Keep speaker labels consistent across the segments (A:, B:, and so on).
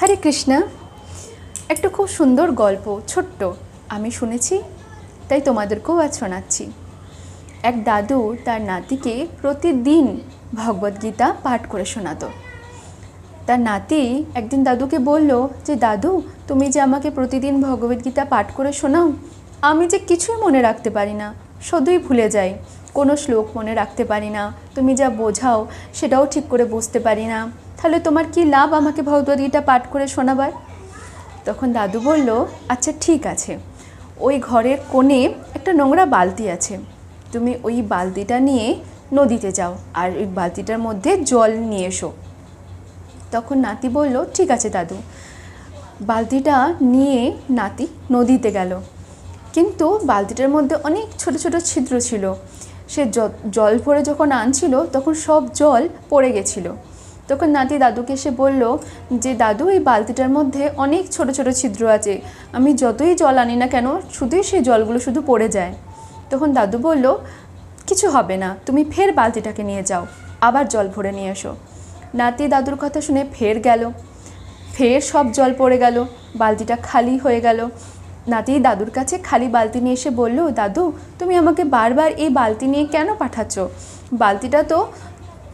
A: হরে কৃষ্ণা। একটা খুব সুন্দর গল্প, ছোট্ট, আমি শুনেছি, তাই তোমাদেরকেও আজ শোনাচ্ছি। এক দাদু তার নাতিকে প্রতিদিন ভগবদ্গীতা পাঠ করে শোনাতো। তার নাতি একদিন দাদুকে বলল যে, দাদু, তুমি যে আমাকে প্রতিদিন ভগবদ্গীতা পাঠ করে শোনাও, আমি যে কিছুই মনে রাখতে পারি না শুধুই ভুলে যাই। কোনো শ্লোক মনে রাখতে পারি না, তুমি যা বোঝাও, সেটাও ঠিক করে বুঝতে পারি না। তাহলে তোমার কি লাভ আমাকে ভগবদ্গীতা পাঠ করে শোনাবার? তখন দাদু বলল আচ্ছা ঠিক আছে। ওই ঘরের কোণে একটা নোংরা বালতি আছে। তুমি ওই বালতিটা নিয়ে নদীতে যাও আর ওই বালতিটার মধ্যে জল নিয়ে এসো। তখন নাতি বলল, ঠিক আছে দাদু। বালতিটা নিয়ে নাতি নদীতে গেল। কিন্তু বালতিটার মধ্যে অনেক ছোট ছোট ছিদ্র ছিল। সে জল ভরে যখন আনছিল, তখন সব জল পড়ে গেছিল। তখন নাতি দাদুকে এসে বলল যে, দাদু, এই বালতিটার মধ্যে অনেক ছোট ছোট ছিদ্র আছে। আমি যতই জল আনি না কেন, শুধুই সেই জলগুলো শুধু পড়ে যায়। তখন দাদু বলল, কিছু হবে না, তুমি ফের বালতিটাকে নিয়ে যাও। আবার জল ভরে নিয়ে এসো। নাতি দাদুর কথা শুনে ফের গেল। ফের সব জল পড়ে গেল, বালতিটা খালি হয়ে গেল। নাতি দাদুর কাছে খালি বালতি নিয়ে এসে বলল, দাদু, তুমি আমাকে বারবার এই বালতি নিয়ে কেন পাঠাচ্ছ? বালতিটা তো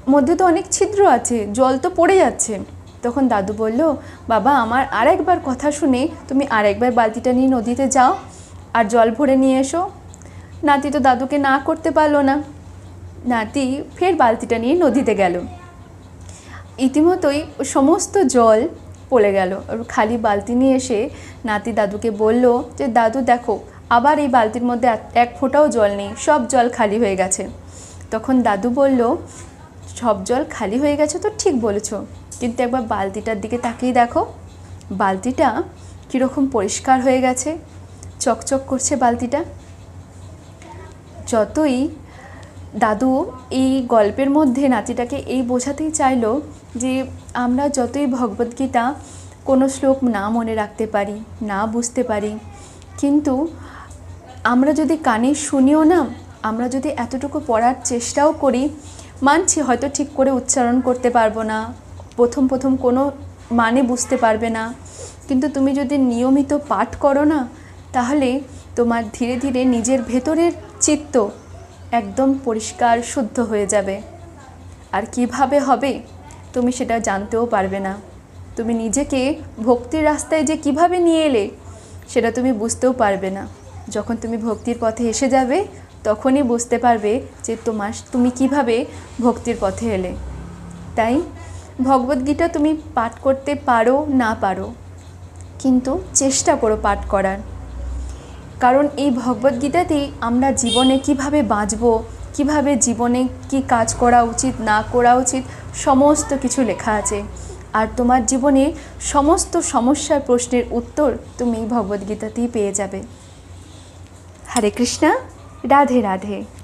A: মধ্যে তো অনেক ছিদ্র আছে, জল তো পড়ে যাচ্ছে। তখন দাদু বলল, বাবা, আমার আরেকবার কথা শুনে তুমি আরেকবার বালতিটা নিয়ে নদীতে যাও আর জল ভরে নিয়ে এসো। নাতি তো দাদুকে না করতে পারল না। নাতি ফের বালতিটা নিয়ে নদীতে গেল। ইতিমধ্যেই সমস্ত জল পড়ে গেল। খালি বালতি নিয়ে এসে নাতি দাদুকে বলল যে, দাদু, দেখো, আবার এই বালতির মধ্যে এক ফোঁটাও জল নেই, সব জল খালি হয়ে গেছে। তখন দাদু বলল সব জল খালি হয়ে গেছে তো ঠিক বলেছ। কিন্তু একবার বালতিটার দিকে তাকিয়ে দেখো, বালতিটা কীরকম পরিষ্কার হয়ে গেছে, চকচক করছে বালতিটা। যতই দাদু এই গল্পের মধ্যে নাতিটাকে এই বোঝাতেই চাইলো যে আমরা যতই ভগবদ্গীতা কোনো শ্লোক না মনে রাখতে পারি, না বুঝতে পারি, কিন্তু আমরা যদি কানে শুনিও না, আমরা যদি এতটুকু পড়ার চেষ্টাও করি মানছি, হয়তো ঠিক করে উচ্চারণ করতে পারব না। প্রথম প্রথম কোনো মানে বুঝতে পারবে না। কিন্তু তুমি যদি নিয়মিত পাঠ করো না, তাহলে তোমার ধীরে ধীরে নিজের ভেতরের চিত্ত একদম পরিষ্কার, শুদ্ধ হয়ে যাবে। আর কীভাবে হবে, তুমি সেটা জানতেও পারবে না। তুমি নিজেকে ভক্তির রাস্তায় যে কীভাবে নিয়ে এলে, সেটা তুমি বুঝতেও পারবে না। যখন তুমি ভক্তির পথে এসে যাবে তখনই বুঝতে পারবে যে তোমার, তুমি কীভাবে ভক্তির পথে এলে। তাই ভগবদ্গীতা তুমি পাঠ করতে পারো, না পারো, কিন্তু চেষ্টা করো পাঠ করার। কারণ এই ভগবদ্গীতাতেই আমরা জীবনে কীভাবে বাঁচব, কীভাবে জীবনে কি কাজ করা উচিত, না করা উচিত, সমস্ত কিছু লেখা আছে। আর তোমার জীবনে সমস্ত সমস্যার প্রশ্নের উত্তর তুমি এই ভগবদ্গীতাতেই পেয়ে যাবে। হরে কৃষ্ণা। राधे राधे।